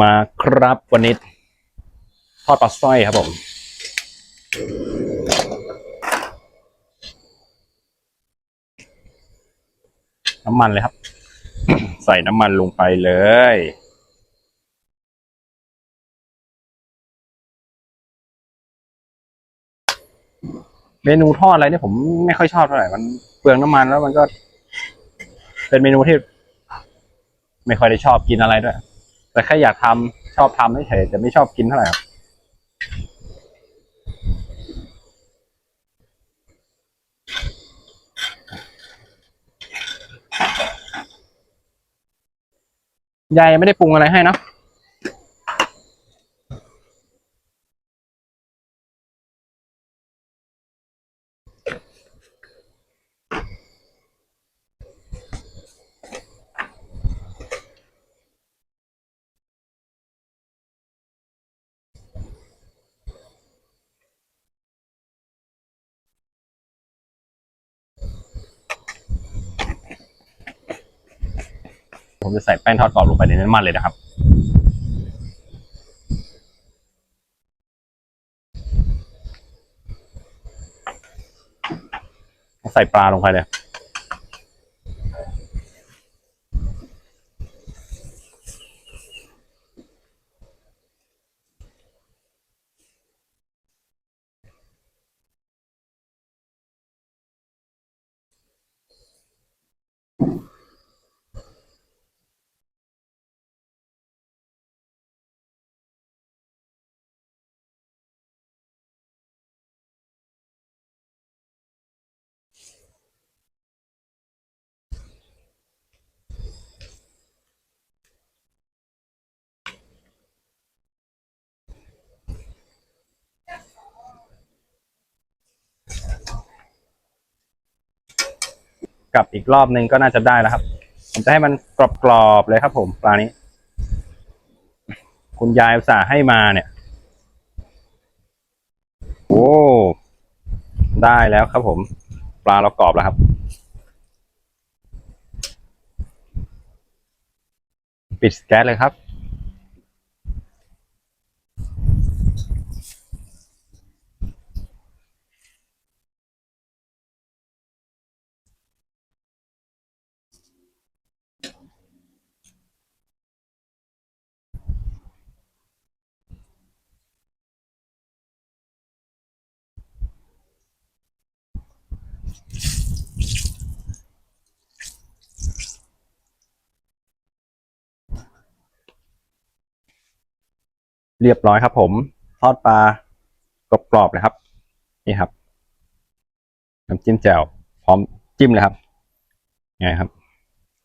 มาครับวันนี้ทอดปลาสร้อยครับผม น้ำมันเลยครับ ใส่น้ำมันลงไปเลย เมนูทอดอะไรเนี่ยผมไม่ค่อยชอบเท่าไหร่มันเปลืองน้ำมันแล้วมันก็ เป็นเมนูที่ ไม่ค่อยได้ชอบกินอะไรด้วย แต่แค่อยากทำชอบทำไม่เฉยแต่ไม่ชอบกินเท่าไหร่ครับยายไม่ได้ปรุงอะไรให้เนะ ผมจะใส่แป้งทอดกรอบลงไปในน้ำมันเลยนะครับ ใส่ปลาลงไปเลย กลับอีกรอบนึงก็น่าจะได้แล้วครับ ผมจะให้มันกรอบๆเลยครับผมปลานี้ คุณยายอุตส่าห์ให้มาเนี่ยโอ้ได้แล้วครับผม ปลาเรากรอบแล้วครับ ปิดแก๊สเลยครับ เรียบร้อยครับผมทอดปลากรอบๆเลยครับ นี่ครับน้ำจิ้มแจ่วพร้อมจิ้มเลยครับไงครับ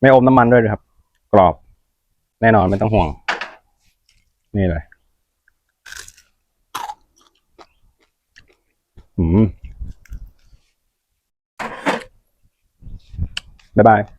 ไม่อมน้ำมันด้วยเลยครับ กรอบ แน่นอนไม่ต้องห่วง นี่เลยอืมบ๊ายบาย